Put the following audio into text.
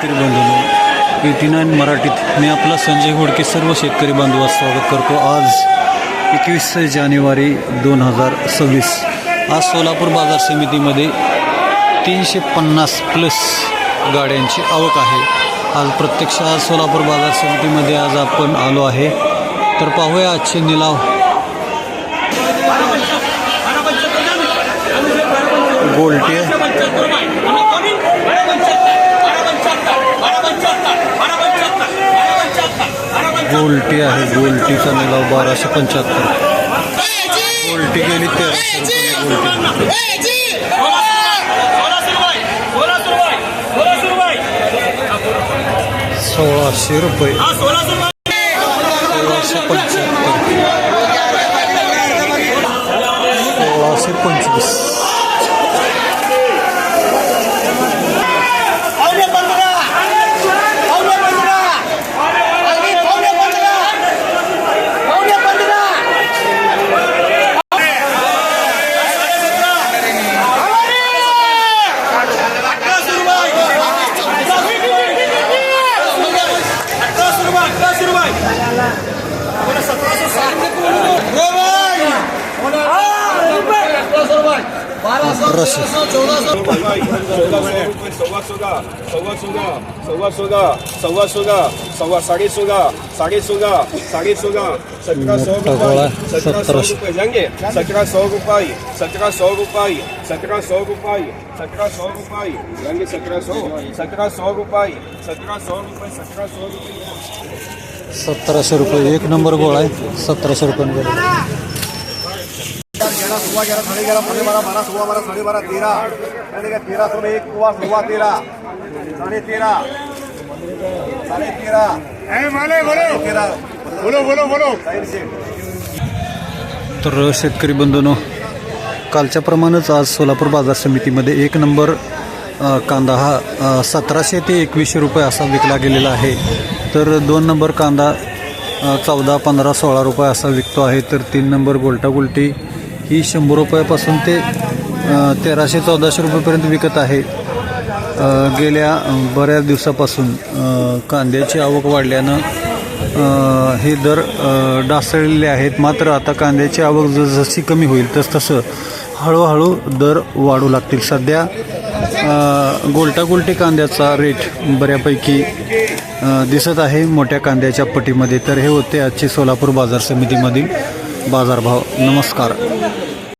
शेतकरी eighty nine मराठीत मी आपला संजय होडके सर्व शेतकरी बांधवास स्वागत करतो. आज एकवीस जानेवारी दोन हजार सव्वीस. आज सोलापूर बाजार समितीमध्ये तीनशे पन्नास प्लस गाड्यांची आवक आहे. आज प्रत्यक्ष आज सोलापूर बाजार समितीमध्ये आज आपण आलो आहे. तर पाहूया आजचे निलाव. गोल्टे गोल्टी आहे गोल्टीचा निलाव बाराशे पंच्याहत्तर. गोल्टी गेली तेराशे रुपये गोल्टी सोळाशे रुपये. सोळाशे पंच्याहत्तर. सोळाशे पंचवीस. अठराशे सव्वा सोळा सव्वा सौ रुपये सतरा सौ. रुपये जाएँगे सतरा सौ रुपये सतरा सौ रुपये सतरा सौ रुपये सौ रुपये जाएँगे सौ रुपये सतरा सौ रुपये सतरा सौ रुपये एक नंबर गोळा आहे सतराशे रुपये ग्यारह सुबह ग्यारह साढ़े ग्यारह साढ़े बारह बारह सुबह बारह साढ़े बारह तेरह मैंने कहा तेरह सौ में एक सुबह सुबह तेरह साढ़े तेरह साढ़े तेरह माले बोलो. तेरह बोलो बोलो तर शेतकरी बंधूंनो कालच्याप्रमाणेच आज सोलापूर बाजार समितीमध्ये एक नंबर कांदा हा सतराशे ते एकवीसशे रुपये असा विकला गेलेला आहे. तर दोन नंबर कांदा चौदा पंधरा सोळा रुपये असा विकतो आहे. तर तीन नंबर गोल्टा गुलटी ही शंभर रुपयापासून ते तेराशे चौदाशे रुपयेपर्यंत विकत आहे. गेल्या बऱ्याच दिवसापासून कांद्याची आवक वाढल्यानं हे दर डासळलेले आहेत. मात्र आता कांद्याची आवक जसजशी कमी होईल तस तसं हळूहळू दर वाढू लागतील. सध्या अ, गोलटा कांद्याचा रेट बऱ्यापैकी दिसत आहे मोठ्या कांद्याच्या पटीमध्ये. तर हे होते आजचे सोलापूर बाजार समितीमधील बाजारभाव नमस्कार.